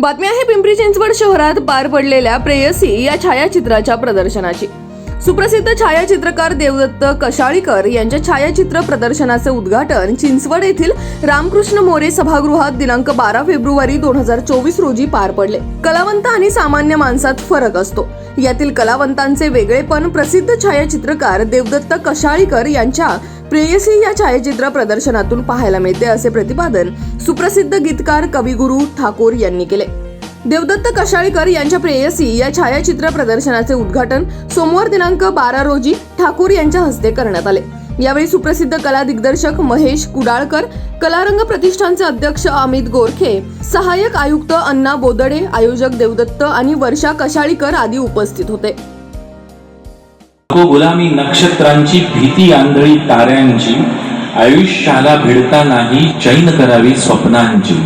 बातमी आहे पिंपरी चिंचवड शहरात पार पडलेल्या प्रेयसी या छायाचित्राच्या प्रदर्शनाची. सुप्रसिद्ध छायाचित्रकार देवदत्त कशाळीकर यांच्या छायाचित्र प्रदर्शनाचे उद्घाटन चिंचवड येथील रामकृष्ण मोरे सभागृहात दिनांक बारा फेब्रुवारी दोन हजार चोवीस रोजी पार पडले. कलावंत आणि सामान्य माणसात फरक असतो. यातील कलावंतांचे वेगळेपण प्रसिद्ध छायाचित्रकार देवदत्त कशाळीकर यांच्या प्रेयसी या छायाचित्र प्रदर्शनातून पाहायला मिळते असे प्रतिपादन सुप्रसिद्ध गीतकार कविगुरू ठाकूर यांनी केले. देवदत्त कशाळीकर यांच्या प्रेयसी या छायाचित्र प्रदर्शनाचे उद्घाटन सोमवार दिनांक बारा रोजी ठाकूर यांच्या हस्ते करण्यात आले. यावेळी सुप्रसिद्ध कला दिग्दर्शक महेश कुडाळकर कलारंग प्रतिष्ठानचे अध्यक्ष अमित गोरखे सहाय्यक आयुक्त अण्णा बोदडे आयोजक देवदत्त आणि वर्षा कशाळीकर आदी उपस्थित होते. गुलामी नक्षत्रांची भीती आंधळी ताऱ्यांची आयुष्याला भिडतानाही चैन करावी स्वप्नांची.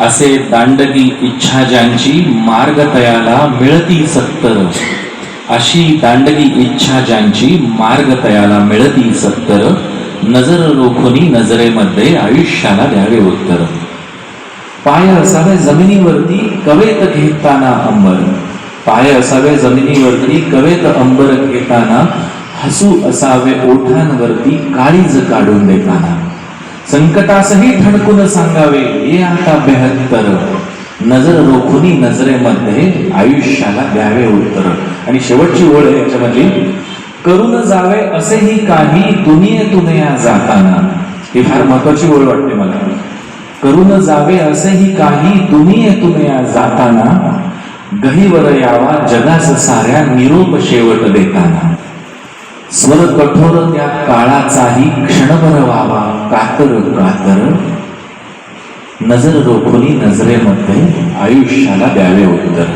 असे दांडगी इच्छा ज्यांची मार्ग तयाला मिळती सत्तर अशी दांडगी इच्छा ज्यांची मार्ग तयाला मिळती सत्तर नजर रोखुनी नजरेमध्ये आयुष्याला द्यावे उत्तर. पाय असावे जमिनीवरती कवेत घेताना अंबर. पाय असावे जमिनीवरती कवेत अंबर घेताना. हसू असावे ओठांवरती काळीज काढून देताना. संकटासही ठणकून सांगावे. हे आता बेहत्तर. नजर रोखुनी नजरेमध्ये आयुष्याला द्यावे उत्तर. आणि शेवटची ओळ आहे याच्यामधली. करून जावे असेही काही दुनियेतून या जाताना. ही फार महत्वाची ओळ वाटते मला. करून जावे असेही काही दुनियेतून या जाताना गहीवर यावा जगास साऱ्या निरोप शेवट देताना. स्वर कठोर त्या काळाचाही क्षणभर व्हावा. कातर कातर नजर रोखोनी नजरेमध्ये आयुष्याला द्यावे उत्तर.